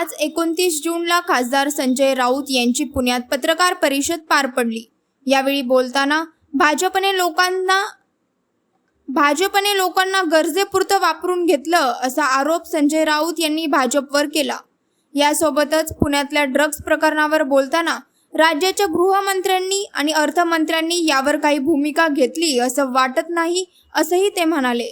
आज एकोणतीस जूनला खासदार संजय राऊत यांची पुण्यात पत्रकार परिषद पार पडली. यावेळी बोलताना भाजपने लोकांना भाजपने लोकांना गरजेपुरतं वापरून घेतलं असा आरोप संजय राऊत यांनी भाजपवर केला. यासोबतच पुण्यातल्या ड्रग्ज प्रकरणावर बोलताना राज्याच्या गृहमंत्र्यांनी आणि अर्थमंत्र्यांनी यावर काही भूमिका घेतली असं वाटत नाही असंही ते म्हणाले.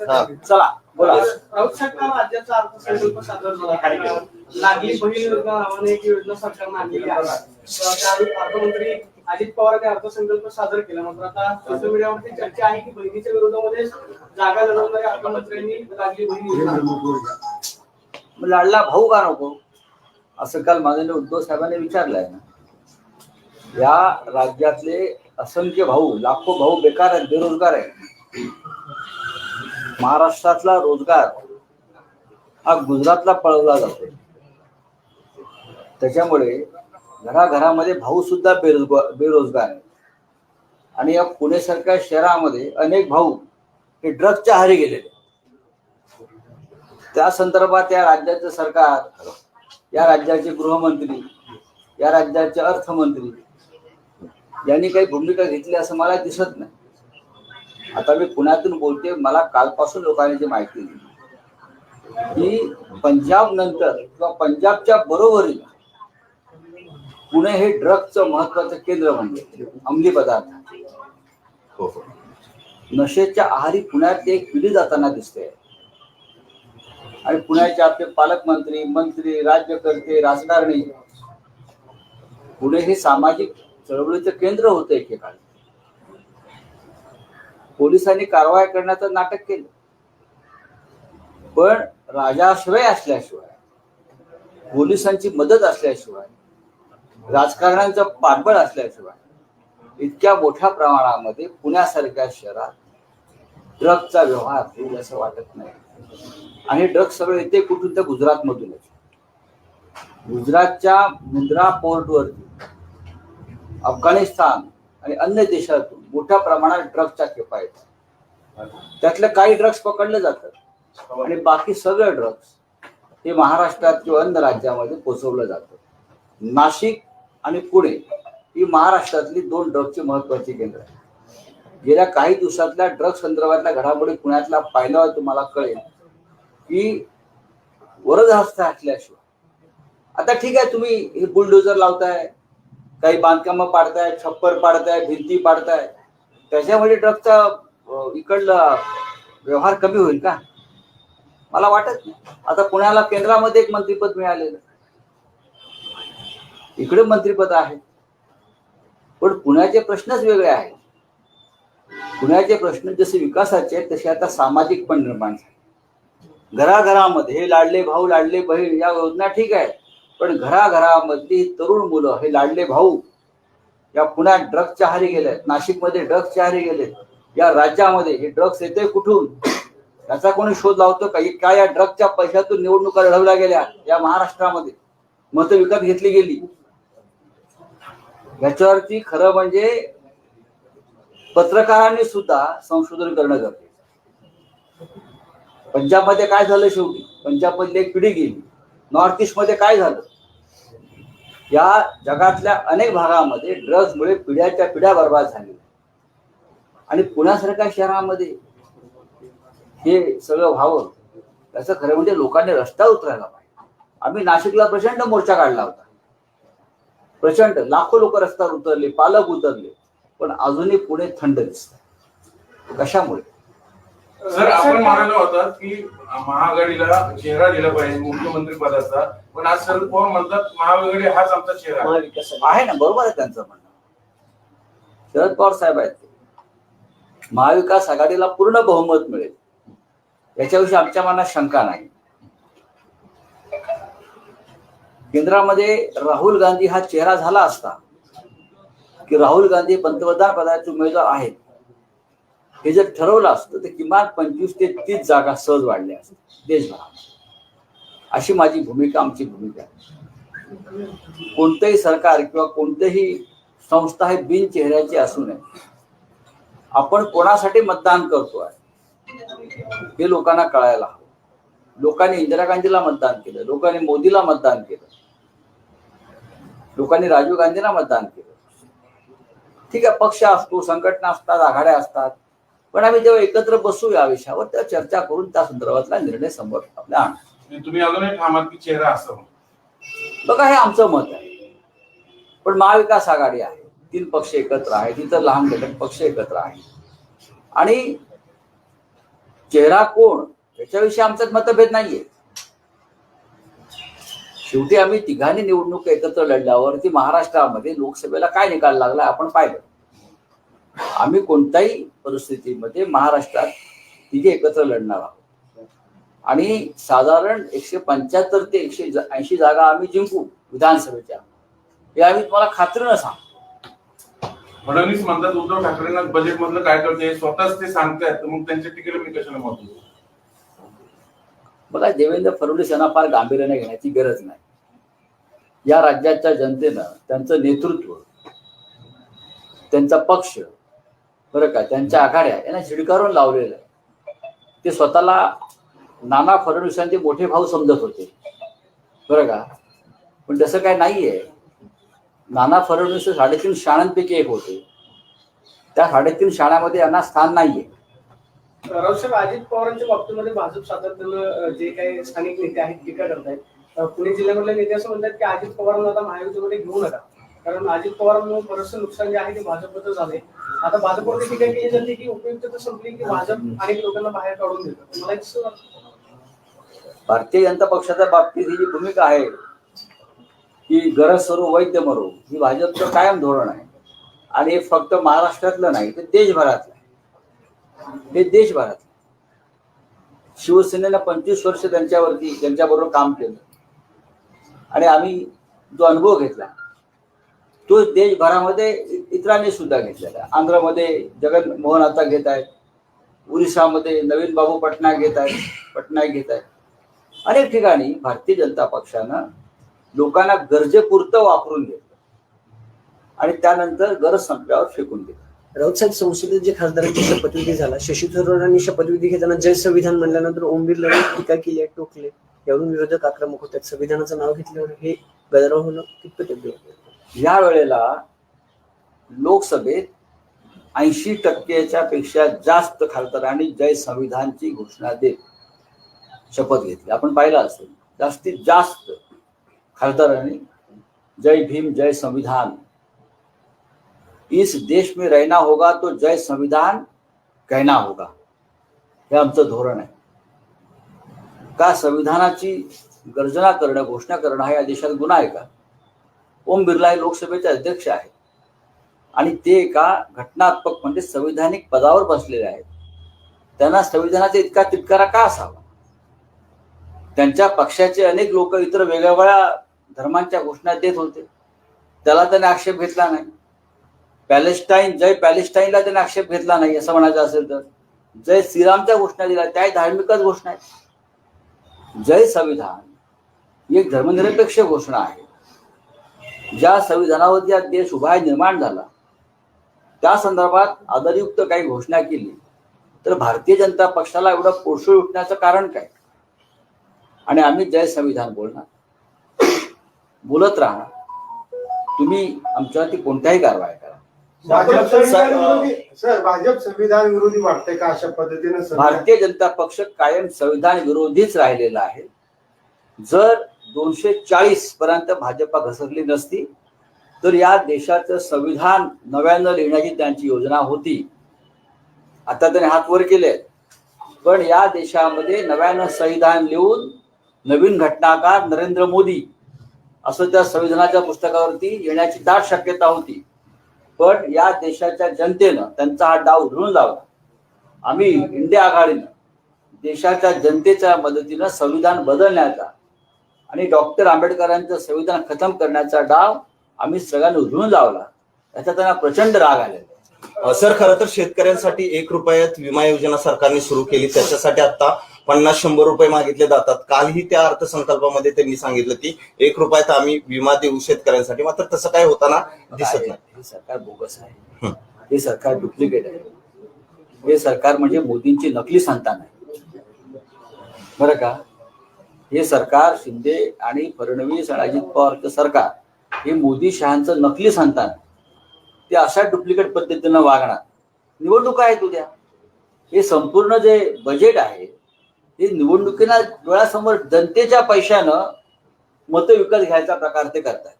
चला बोला. राऊत सरकार राज्याचा अर्थसंकल्प सादर झाला. लागली बहीण योजना नावाने एक योजना सरकारनं आणलेली आहे. तर त्यावेळी अर्थमंत्री अजित पवार यांनी अर्थसंकल्प सादर केला. मात्र आता सोशल मीडियावरती चर्चा आहे की बहिणीच्या विरोधामध्ये जागा लढवणाऱ्या अर्थमंत्र्यांनी लागली बहीण योजना. मग लाडला भाऊ का नको? असं काल माननीय उद्धव साहेबांनी विचारलंय ना. या राज्यातले असंख्य भाऊ लाखो भाऊ बेकार आहेत बेरोजगार आहेत. महाराष्ट्रातला रोजगार हा गुजरातला पळवला जातो. त्याच्यामुळे घराघरामध्ये भाऊ सुद्धा बेरोजगार बेरोजगार आहेत. आणि या पुणेसारख्या शहरामध्ये अनेक भाऊ हे ड्रग्सच्या आहारी गेलेले त्या संदर्भात या राज्याचं सरकार या राज्याचे गृहमंत्री या राज्याचे अर्थमंत्री यांनी काही भूमिका घेतली असं मला दिसत नाही. आता मी पुण्यातून बोलते मला कालपासून लोकांनी जी माहिती दिली. की पंजाब नंतर किंवा पंजाबच्या बरोबरीला पुणे हे ड्रग्जचं महत्वाचं केंद्र म्हणजे अंमली पदार्थ. नशेच्या आहारी पुण्यात एक पिढी जाताना दिसते. आणि पुण्याचे आपले पालकमंत्री मंत्री राज्यकर्ते राजकारणी पुणे हे सामाजिक चळवळीचं केंद्र होतं एकेकाळी. पोलिसांनी कारवाई करण्याचं नाटक केलं. पण राजाश्रय असल्याशिवाय पोलिसांची मदत असल्याशिवाय राजकारण्यांचं पाठबळ असल्याशिवाय इतक्या मोठ्या प्रमाणामध्ये पुण्यासारख्या शहरात ड्रगचा व्यवहार होईल असं वाटत नाही. आणि ड्रग्ज सगळं येते कुठून तर गुजरातमधूनच. गुजरातच्या मुंद्रा पोर्टवरती अफगाणिस्तान आणि अन्य देशातून मोठ्या प्रमाणात ड्रग्सच्या खेपा येतात त्यातले काही ड्रग्स पकडले जातात. आणि बाकी सगळं ड्रग्स हे महाराष्ट्रात किंवा अन्य राज्यामध्ये पोचवलं जातं नाशिक आणि पुणे ही महाराष्ट्रातली दोन ड्रग्सची महत्वाची केंद्र आहेत. गेल्या काही दिवसातल्या ड्रग्स संदर्भातल्या घडामोडी पुण्यातला पाहिल्यावर तुम्हाला कळेल की वरद हस्त असल्याशिवाय. आता ठीक आहे तुम्ही हे बुलडोजर लावताय काही बांधकामं पाडताय छप्पर पाडताय भिंती पाडताय त्याच्यामध्ये ड्रगचा इकडला व्यवहार कमी होईल का? मला वाटत नाही. आता पुण्याला केंद्रामध्ये एक मंत्रीपद मिळालेलं इकडे मंत्रीपद आहे. पण पुण्याचे प्रश्नच वेगळे आहेत. पुण्याचे प्रश्न जसे विकासाचे आहेत तसे आता सामाजिक पण निर्माण झाले. घराघरामध्ये हे लाडले भाऊ लाडले बहीण या योजना ठीक आहे पण घराघरामधली तरुण मुलं हे लाडले भाऊ या पुण्यात ड्रग्सच्या हारी गेलेत नाशिकमध्ये ड्रग्सच्या हारी गेलेत. या राज्यामध्ये हे ड्रग्स येते कुठून? याचा कोणी शोध लावतो का? काय या ड्रग्सच्या पैशातून निवडणुका लढवल्या गेल्या या महाराष्ट्रामध्ये. मतं विकत घेतली गेली. याच्यावरती खरं म्हणजे पत्रकारांनी सुद्धा संशोधन करणं गरजेचं पंजाबमध्ये काय झालं शेवटी? पंजाबमधली एक पिढी गेली. नॉर्थ ईस्टमध्ये काय झालं? या जगातल्या अनेक भागामध्ये ड्रग्जमुळे पिढ्याच्या पिढ्या बर्बाद झाली आणि पुण्यासारख्या शहरामध्ये हे सगळं व्हावं त्याचं खरं म्हणजे लोकांनी रस्ता उतरायला पाहिजे. आम्ही नाशिकला प्रचंड मोर्चा काढला होता. प्रचंड लाखो लोक रस्त्यावर उतरले पालक उतरले पण अजूनही पुणे थंड दिसत कशामुळे? सर आपण म्हणालो होता की महाआघाडीला चेहरा दिला पाहिजे मुख्यमंत्री पदाचा. पण आज शरद पवार म्हणतात महाआघाडी हाच आमचा चेहरा. आहे. महाविकास आहे ना बरोबर आहे त्यांचं म्हणणं. शरद पवार साहेब आहेत ते. महाविकास आघाडीला पूर्ण बहुमत मिळेल. याच्याविषयी आमच्या मनात शंका नाही. केंद्रामध्ये राहुल गांधी हा चेहरा झाला असता की राहुल गांधी पंतप्रधान पदाचे उमेदवार आहेत हे जर ठरवलं असतं तर किमान पंचवीस ते तीस जागा सहज वाढल्या असतात देशभरात अशी माझी भूमिका आमची भूमिका आहे. कोणतंही सरकार किंवा कोणतेही संस्था हे बिन चेहऱ्याची असू नये. आपण कोणासाठी मतदान करतोय हे लोकांना कळायला हवं. लोकांनी इंदिरा गांधीला मतदान केलं लोकांनी मोदीला मतदान केलं लोकांनी राजीव गांधींना मतदान केलं. ठीक आहे पक्ष असतो संघटना असतात आघाड्या असतात पण आम्ही जेव्हा एकत्र बसू या विषयावर त्या चर्चा करून त्या संदर्भातला निर्णय समोर आपल्या आणू. आणि तुम्ही अजूनही ठामात की चेहरा असावा बघा हे आमचं मत आहे. पण महाविकास आघाडी आहे. तीन पक्ष एकत्र आहेत. इतर लहान घटक पक्ष एकत्र आहेत. आणि चेहरा कोण? याच्याविषयी आमच्यात मतभेद नाहीये. शेवटी आम्ही तिघांनी निवडणूक एकत्र लढल्यावरती महाराष्ट्रामध्ये लोकसभेला काय निकाल लागला आपण पाहिलं. आम्ही कोणत्याही परिस्थितीमध्ये महाराष्ट्रात तिघे एकत्र लढणार आहोत. आणि साधारण एकशे पंच्याहत्तर ते एकशे ऐंशी जागा आम्ही जिंकू विधानसभेच्या. हे आम्ही तुम्हाला खात्रीनं सांगतो. फडणवीस म्हणतात उद्धव ठाकरेंना बजेट मधलं काय करते स्वतःच ते सांगतायत तर मग त्यांच्या टीकेला मी कशाला मत? बघा देवेंद्र फडणवीस यांना फार गांभीर्याने घेण्याची गरज नाही. या राज्याच्या जनतेनं त्यांचं नेतृत्व त्यांचा पक्ष बरं का त्यांच्या आघाड्या यांना झिडकारून लावलेलं आहे. ते स्वतःला नाना फडणवीसांचे मोठे भाऊ समजत होते. बरं का पण तसं काय नाहीये. नाना फडणवीस साडेतीन शाळांपैकी एक होते. त्या साडेतीन शाळांमध्ये यांना स्थान नाहीये. रावसाहेब अजित पवारांच्या बाबतीमध्ये भाजप सातत्यानं जे काही स्थानिक नेते आहेत टीका करतायत. अं, पुणे जिल्ह्यामधले नेते असं म्हणतात की अजित पवारांना आता महायुतीमध्ये घेऊ नका. कारण अजित पवारांमुळे बरंचसं नुकसान जे आहे ते भाजपचं झालंय. आता भाजपवरती टीका केली जाते की उपयुक्तता संपली की भाजप अनेक लोकांना बाहेर काढून देतं. मला एक असं वाटतं. भारतीय जनता पक्षाच्या बाबतीत ही जी भूमिका आहे की गरज सरो वैद्य मरो ही भाजपचं कायम धोरण आहे. आणि हे फक्त महाराष्ट्रातलं नाही ते देशभरातलं आहे. हे देशभरात शिवसेनेनं पंचवीस वर्ष त्यांच्यावरती त्यांच्याबरोबर काम केलं. आणि आम्ही जो अनुभव घेतला तो देशभरामध्ये इतरांनी सुद्धा घेतलेला आहे. आंध्रमध्ये जगन मोहन आता घेत आहेत. ओरिसामध्ये नवीन बाबू पटनायक घेत आहेत. पटनायक घेत आहेत. अनेक ठिकाणी भारतीय जनता पक्षानं लोकांना गरजेपुरतं वापरून घेतलं. आणि त्यानंतर गरज संपल्यावर फेकून दिलं. राऊत साहेब संसदेत जे खासदारांची शपथविधी झाला शशी थरूरांनी शपथविधी घेताना जय संविधान म्हणल्यानंतर ओम बिर्ला टीका केली आहे टोकले यावरून विरोधक आक्रमक होतात. संविधानाचं नाव घेतल्यावर हे गदारोळ होणं कितपत योग्य होतं या वेळेला लोकसभेत ऐंशी टक्केच्या पेक्षा जास्त खासदारांनी जय संविधानची घोषणा देत शपथ घेतली. आपण पाहिलं असेल जास्तीत जास्त खासदारांनी जय भीम जय संविधान. इस देश में रहना होगा तो जय संविधान कहना होगा. हे आमचं धोरण आहे. का संविधानाची गर्जना करणं घोषणा करणं हा या देशात गुन्हा आहे का? ओम बिर्ला हे लोकसभेचे अध्यक्ष आहेत. आणि ते एका घटनात्मक म्हणजे संविधानिक पदावर बसलेले आहेत. त्यांना संविधानाचा इतका तिटकारा का असावा? त्यांच्या पक्षाचे अनेक लोक इतर वेगवेगळ्या धर्मांच्या घोषणा देत होते. त्याला त्याने आक्षेप घेतला नाही. पॅलेस्टाईन जय पॅलेस्टाईनला त्याने आक्षेप घेतला नाही असं म्हणायचं असेल तर. जय श्रीरामच्या घोषणा दिल्या त्या धार्मिकच घोषणा आहेत. जय संविधान ही एक धर्मनिरपेक्ष घोषणा आहे. ज्या संविधानावरती हा देश उभा आहे, निर्माण झाला त्या संदर्भात आदरयुक्त काही घोषणा केली तर भारतीय जनता पक्षाला एवढं पोषळ उठण्याचं कारण काय? आणि आम्ही जय संविधान बोलणार. बोलत राहणार. तुम्ही आमच्यावरती कोणत्याही कारवाई करा. भाजप संविधान विरोधी सर भाजप संविधान विरोधी वाटतंय का अशा पद्धतीने भारतीय जनता पक्ष कायम संविधान विरोधीच राहिलेला आहे. जर दोनशे चाळीस पर्यंत भाजपा घसरली नसती तर या देशाचं संविधान नव्यानं लिहिण्याची त्यांची योजना होती. आता त्यांनी हात वर केले. पण या देशामध्ये नव्यानं संविधान लिहून नवीन घटनाकार नरेंद्र मोदी असं त्या संविधानाच्या पुस्तकावरती येण्याची दाट शक्यता होती. पण या देशाच्या जनतेनं त्यांचा हा डाव उधळून लावला. आम्ही इंडिया आघाडीनं देशाच्या जनतेच्या मदतीनं संविधान बदलण्याचा आणि डॉक्टर आंबेडकरांचं संविधान खतम करण्याचा डाव आम्ही सगळ्यांनी उधळून लावला. याचा त्यांना प्रचंड राग आलेला आहे. सर खरं तर शेतकऱ्यांसाठी एक रुपयात विमा योजना सरकारने सुरू केली. त्याच्यासाठी आता पन्नास शंभर रुपये मागितले जातात. कालही त्या अर्थसंकल्पामध्ये त्यांनी सांगितलं की एक रुपयात आम्ही विमा देऊ शेतकऱ्यांसाठी. मात्र तसं काय होताना दिसत नाही. हे सरकार बोगस आहे. हे सरकार डुप्लिकेट आहे. हे सरकार म्हणजे मोदींची नकली संतान आहे. बरं का? हे सरकार शिंदे आणि फडणवीस आणि अजित पवारचं सरकार हे मोदी शहांचं नकली सांगतात ते अशा डुप्लिकेट पद्धतीनं वागणार. निवडणुका आहेत उद्या. हे संपूर्ण जे बजेट आहे ते निवडणुकीला डोळ्यासमोर जनतेच्या पैशानं मतं विकत घ्यायचा प्रकार ते करतात.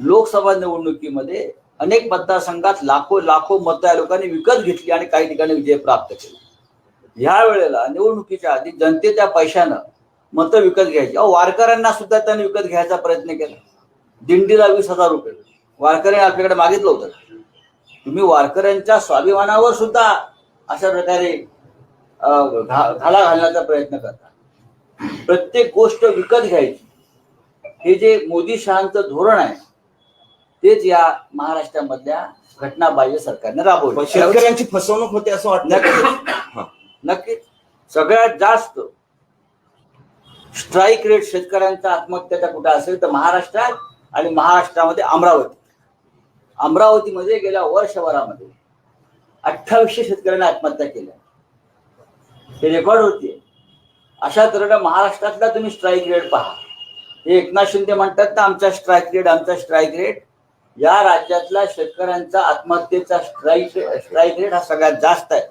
लोकसभा निवडणुकीमध्ये अनेक मतदारसंघात लाखो लाखो मतं लोकांनी विकत घेतली आणि काही ठिकाणी विजय प्राप्त केला. ह्या वेळेला निवडणुकीच्या आधी जनतेच्या पैशानं मतं विकत घ्यायची. अहो वारकऱ्यांना सुद्धा त्यांनी विकत घ्यायचा प्रयत्न केला. दिंडीला वीस हजार रुपये. वारकऱ्यांनी आपल्याकडे मागितलं होतं. तुम्ही वारकऱ्यांच्या स्वाभिमानावर सुद्धा अशा प्रकारे घाला घालण्याचा प्रयत्न करता. प्रत्येक गोष्ट विकत घ्यायची. हे जे मोदी शहांचं धोरण आहे तेच या महाराष्ट्रामधल्या घटनाबाह्य सरकारने राबवलं. शेतकऱ्यांची फसवणूक होते असं वाटतं नक्कीच. नक्कीच. सगळ्यात जास्त स्ट्राईक रेट शेतकऱ्यांचा आत्महत्याचा कुठे असेल तर महाराष्ट्रात आणि महाराष्ट्रामध्ये अमरावती. अमरावतीमध्ये गेल्या वर्षभरामध्ये अठ्ठावीसशे शेतकऱ्यांनी आत्महत्या केल्या. हे रेकॉर्ड होते अशा तऱ्हेनं महाराष्ट्रातला तुम्ही स्ट्राईक रेट पहा. हे एकनाथ शिंदे म्हणतात ना आमचा स्ट्राईक रेट आमचा स्ट्राईक रेट. या राज्यातला शेतकऱ्यांचा आत्महत्येचा स्ट्राईक स्ट्राईक रेट हा सगळ्यात जास्त आहे.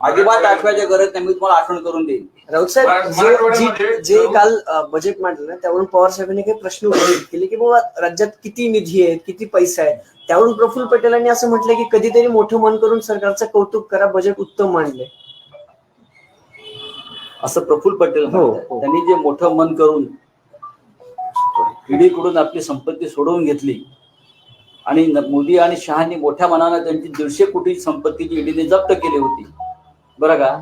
अजिबात आठवायची गरज नाही मी तुम्हाला आठवण करून देईन राऊत साहेब जे काल बजेट मांडलं ना त्यावरून पवार साहेबांनी काही प्रश्न उपस्थित केले की बाबा राज्यात किती निधी आहे किती पैसा आहे त्यावरून प्रफुल्ल पटेलांनी असं म्हटलं की कधीतरी मोठं मन करून सरकारचं कौतुक करा बजेट उत्तम मांडले असं प्रफुल्ल पटेल हो. हो. त्यांनी जे मोठं मन करून ईडीकडून आपली संपत्ती सोडवून घेतली आणि मोदी आणि शहानी मोठ्या मनानं त्यांची दीडशे कोटी संपत्ती जी ईडीने जप्त केली होती. बरं का?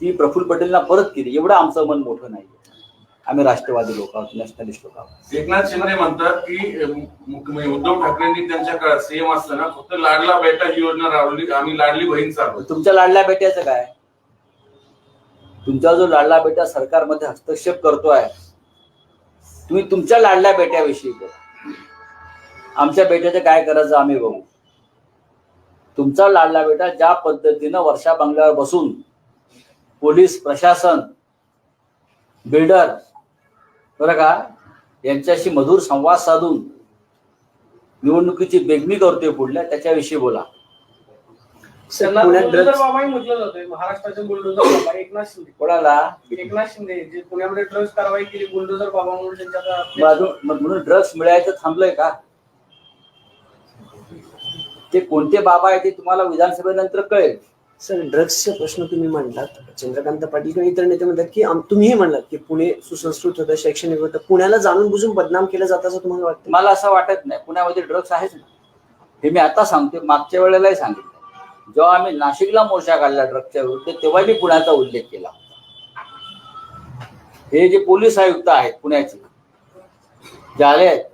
ती प्रफुल्ल पटेलना परत केली. एवढं आमचं मन मोठं नाही. आम्ही राष्ट्रवादी लोक आहोत नॅशनलिस्ट लोक आहोत. एकनाथ शिंदे म्हणतात की उद्धव ठाकरेंनी त्यांच्या काळात सीएम असताना फक्त लाडला बेटा ही योजना राबवली आम्ही लाडली बहीण चालवली. तुमच्या लाडल्या बेट्याचं काय? तुमचा जो लाडला बेटा सरकारमध्ये हस्तक्षेप करतोय तुम्ही तुमच्या लाडल्या बेट्याविषयी बोला. आमच्या बेट्याचं काय करायचं आम्ही बघू. तुमचा लाडला बेटा ज्या पद्धतीनं वर्षा बंगल्यावर बसून पोलीस प्रशासन बिल्डर बरं का यांच्याशी मधुर संवाद साधून निवडणुकीची बेगमी करतोय पुढल्या त्याच्याविषयी बोला. ड्रग्ज कोणाला? एकनाथ शिंदे पुण्यामध्ये ड्रग्ज कारवाई केली बाबा म्हणून ड्रग्स मिळायचं थांबलंय का? ते कोणते बाबा आहे ते तुम्हाला विधानसभेनंतर कळेल. सर ड्रग्सचा प्रश्न तुम्ही मांडलात चंद्रकांत पाटील किंवा इतर नेते म्हणतात की तुम्हीही म्हणलात की पुणे सुसंस्कृत होतं शैक्षणिक होतं. पुण्याला जाणून बुजून बदनाम केलं जातं असं तुम्हाला वाटतं? मला असं वाटत नाही. पुण्यामध्ये ड्रग्स आहेच ना. हे मी आता सांगते मागच्या वेळेलाही सांगितलं. जेव्हा आम्ही नाशिकला मोर्चा काढला ड्रग्सच्या विरुद्ध तेव्हा मी पुण्याचा उल्लेख केला हे जे पोलीस आयुक्त आहेत पुण्याचे जे आले आहेत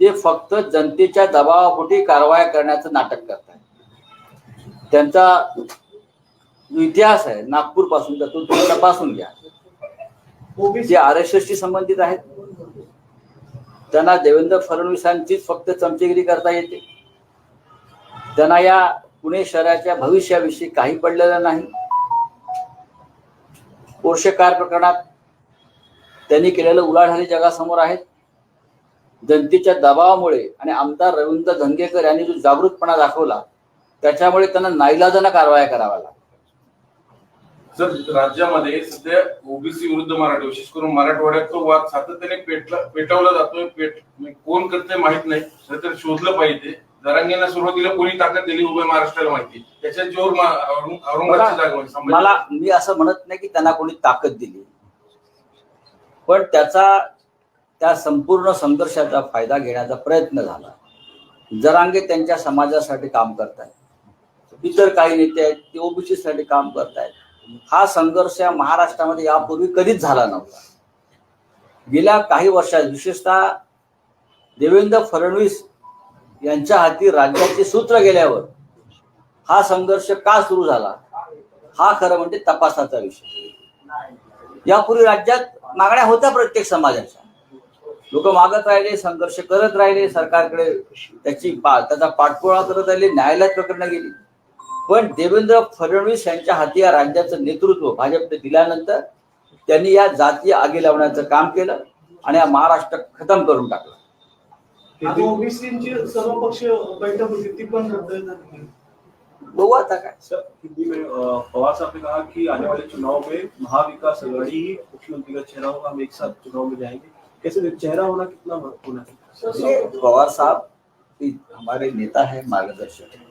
ते फक्त जनतेच्या दबावापोटी कारवाया करण्याचं नाटक करतात त्यांचा जो इतिहास आहे नागपूरपासून तो तुम्ही तपासून घ्या. जे आर एस एसशी संबंधित आहेत त्यांना देवेंद्र फडणवीसांचीच फक्त चमचेगिरी करता येते. त्यांना या पुणे शहराच्या भविष्याविषयी काही पडलेलं नाही. पोर्शे कार प्रकरणात त्यांनी केलेलं उलाढाली जगासमोर आहेत. जनतेच्या दबावामुळे आणि आमदार रवींद्र धंगेकर यांनी जो जागृतपणा दाखवला त्याच्यामुळे त्यांना नाईलाजानं कारवाया कराव्या लागल्या सर राज्यामध्ये सध्या ओबीसी विरुद्ध मराठी विशेष करून मराठवाड्यात तो वाद सातत्याने पेटला पेटवला जातोय. पेट कोण करते माहीत नाही. खरं तर शोधलं पाहिजे. जरांगेला सुरुवातीला कोणी ताकद दिली उभय महाराष्ट्राला माहिती. त्याच्या जोर मला मी असं म्हणत नाही की त्यांना कोणी ताकद दिली. पण त्याचा त्या संपूर्ण संघर्षाचा फायदा घेण्याचा प्रयत्न झाला. जरांगे त्यांच्या समाजासाठी काम करतायत. इतर काही नेते आहेत ते ओबीसी साठी काम करतायत. हा संघर्ष या महाराष्ट्रामध्ये यापूर्वी कधीच झाला नव्हता. गेल्या काही वर्षात विशेषतः देवेंद्र फडणवीस यांच्या हाती राज्याचे सूत्र गेल्यावर हा संघर्ष का सुरू झाला? हा खरं म्हणजे तपासाचा विषय. यापूर्वी राज्यात मागण्या होत्या प्रत्येक समाजाच्या. लोक मागत राहिले संघर्ष करत राहिले सरकारकडे त्याची त्याचा पाठपुरावा करत राहिले न्यायालयात प्रकरणं गेली. पण देवेंद्र फडणवीस यांच्या हाती या राज्याचं नेतृत्व भाजपने दिल्यानंतर त्यांनी या जातीय आगी लावण्याचं काम केलं आणि हा महाराष्ट्र खतम करून टाकला. आणि ओबीसीची सर्व पक्ष बैठक होती ती पण रद्द झाली. बघू आता काय. सर हिंदी में पवार साहब ने कहा कि आने वाले चुनाव में महाविकास अघाड़ी ही मुख्यमंत्री का चेहरा होगा हम एक साथ चुनाव में जाएंगे। कैसे चेहरा होना कितना महत्वपूर्ण है पवार साहब हमारे नेता है, मार्गदर्शक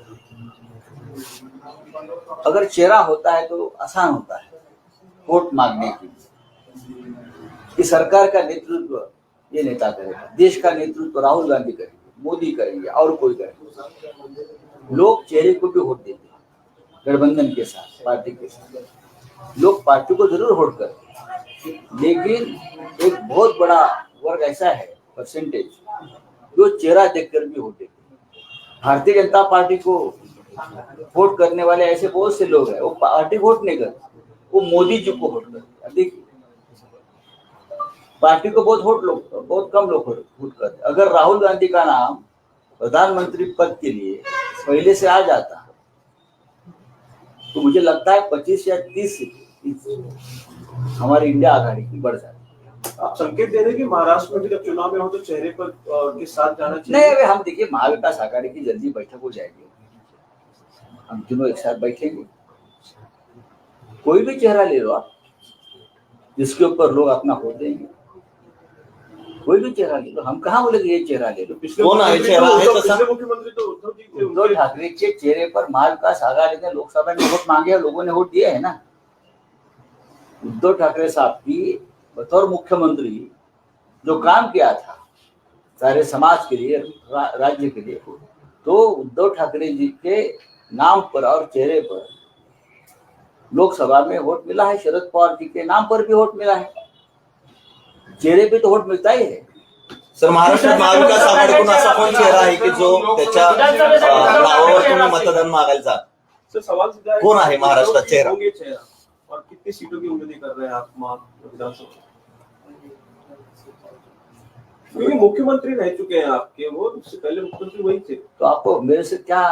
अगर चेहरा होता है तो आसान होता है, वोट मांगने के लिए। कि सरकार का नेतृत्व, ये नेता करेगा। देश का नेतृत्व राहुल गांधी करेंगे, मोदी करेंगे, और कोई करेंगे लोग चेहरे को भी वोट देते हैं, गठबंधन के साथ, पार्टी के साथ। लोग पार्टी को ज़रूर वोट करते लेकिन एक बहुत बड़ा वर्ग ऐसा है परसेंटेज जो चेहरा देखकर भी वोट देते हैं। भारतीय जनता पार्टी को वोट करने वाले ऐसे बहुत से लोग हैं, वो पार्टी वोट नहीं करते, वो मोदी जी को वोट करते पार्टी को बहुत वोट लोग, बहुत कम लोग वोट करते अगर राहुल गांधी का नाम प्रधानमंत्री पद के लिए पहले से आ जाता तो मुझे लगता है पच्चीस या तीस हमारी इंडिया आघाड़ी की बढ़ जाती आप संकेत दे रहे हैं कि महाराष्ट्र में भी जब चुनाव में हो तो चेहरे पर के साथ जाना चाहिए? नहीं अभी हम देखिए महाविकास आघाड़ी की जल्दी बैठक हो जाएगी। हम तीनों एक साथ बैठेंगे। कोई भी चेहरा ले लो आप जिसके ऊपर लोग अपना हो देंगे। कोई भी चेहरा ले लो। हम कहा बोले ये चेहरा ले लो? पिछले कौन चेहरा तो आहे उद्धव- मुख्यमंत्री तो उद्धव जी थे उद्धव ठाकरे के चेहरे पर महाविकास आघाड़ी ने लोकसभा में वोट मांगे लोगों ने वोट दिए है ना? उद्धव ठाकरे साहब की बतौर मुख्यमंत्री जो काम किया था सारे समाज के लिए रा, राज्य के लिए तो उद्धव ठाकरे जी के नाम पर और चेहरे पर लोकसभा में वोट मिला है शरद पवार जी के नाम पर भी वोट मिला है। चेहरे पे तो वोट मिलता ही है। सर महाराष्ट्रात महाविकास आघाडीकडून असा कोण चेहरा आहे की जो त्याच्या नावावर तुम्ही मतदान मागायला जात? सर सवाल सीधा है कौन है महाराष्ट्र चेहरा? और कितनी सीटों की उम्मीद कर रहे हैं आप महा विधानसभा? क्योंकि मुख्यमंत्री रह चुके हैं आपके वो उससे पहले मुख्यमंत्री वही थे। तो आपको मेरे से क्या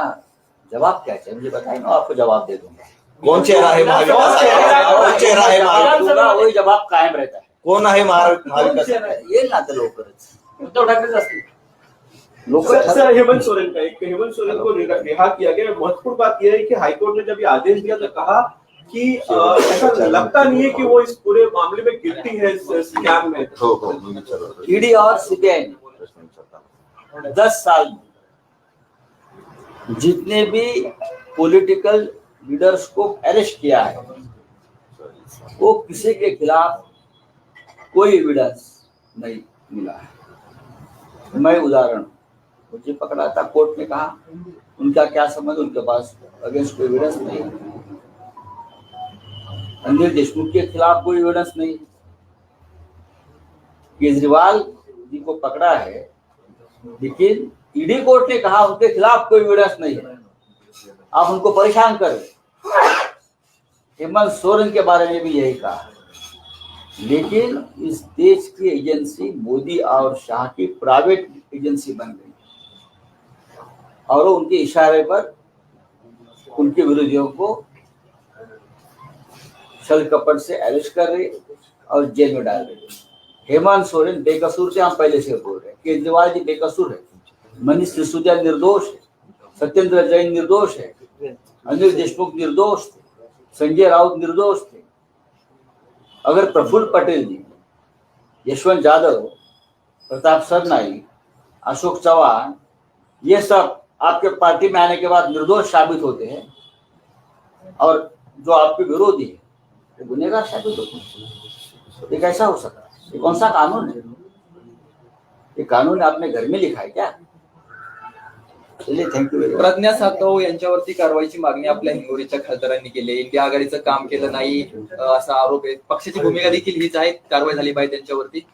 जवाब क्या चाहिए? मुझे बताइए मैं आपको जवाब दे दूँगा। कोण चेहरा आघाडी कोण चेहरा महाविकास वही जवाब कायम रहता है। कोण आहे येईल ना आता लवकरच उद्धव ठाकरेच असतील सर हेमंत सोरेन का एक हेमंत सोरेन को रिहा रिहा किया गया। महत्वपूर्ण बात यह है कि हाईकोर्ट ने जब ये आदेश दिया तो कहा कि ऐसा लगता नहीं है कि वो इस पूरे मामले में गिरती है स्कैम में? ईडी और सीबीआई ने दस साल में जितने भी पॉलिटिकल लीडर्स को अरेस्ट किया है वो किसी के खिलाफ कोई एविडेंस नहीं मिला है। मैं उदाहरण मुझे पकड़ा था कोर्ट ने कहा उनका क्या समझ उनके पास अगेंस्ट कोई एविडेंस नहीं है। अनिल देशमुख के खिलाफ कोई एविडेंस नहीं। केजरीवाल जी को पकड़ा है, लेकिन ईडी कोर्ट ने कहा उनके खिलाफ कोई एविडेंस नहीं है। आप उनको परेशान करें। हेमंत सोरेन के बारे में भी यही कहा लेकिन इस देश की एजेंसी मोदी और शाह की प्राइवेट एजेंसी बन गई। और उनके इशारे पर उनके विरोधियों को छल कपट से अरेस्ट कर रही और जेल में डाल रही। हेमंत सोरेन बेकसूर से हम पहले से बोल रहे हैं। केजरीवाल जी बेकसूर है। मनीष सिसोदिया निर्दोष है। सत्येंद्र जैन निर्दोष है। अनिल देशमुख निर्दोष थे। संजय राउत निर्दोष थे। अगर प्रफुल्ल पटेल जी, यशवंत यादव प्रताप सरनाई, अशोक चौहान ये सब आपके पार्टी में आने के बाद निर्दोष साबित होते हैं और जो आपके विरोधी है गुनेगार साबित होते. ये कैसा हो सकता ये कौन सा कानून है ये कानून आपने घर में लिखा है क्या? चलिए प्रज्ञा सातव यांच्यावरती कारवाईची मागणी आपल्या हिंगोलीच्या खासदारांनी केली इंडिया आघाडीचं काम केलं नाही असा आरोप आहे. पक्षाची भूमिका देखील हीच आहे. कारवाई झाली पाहिजे त्यांच्यावरती.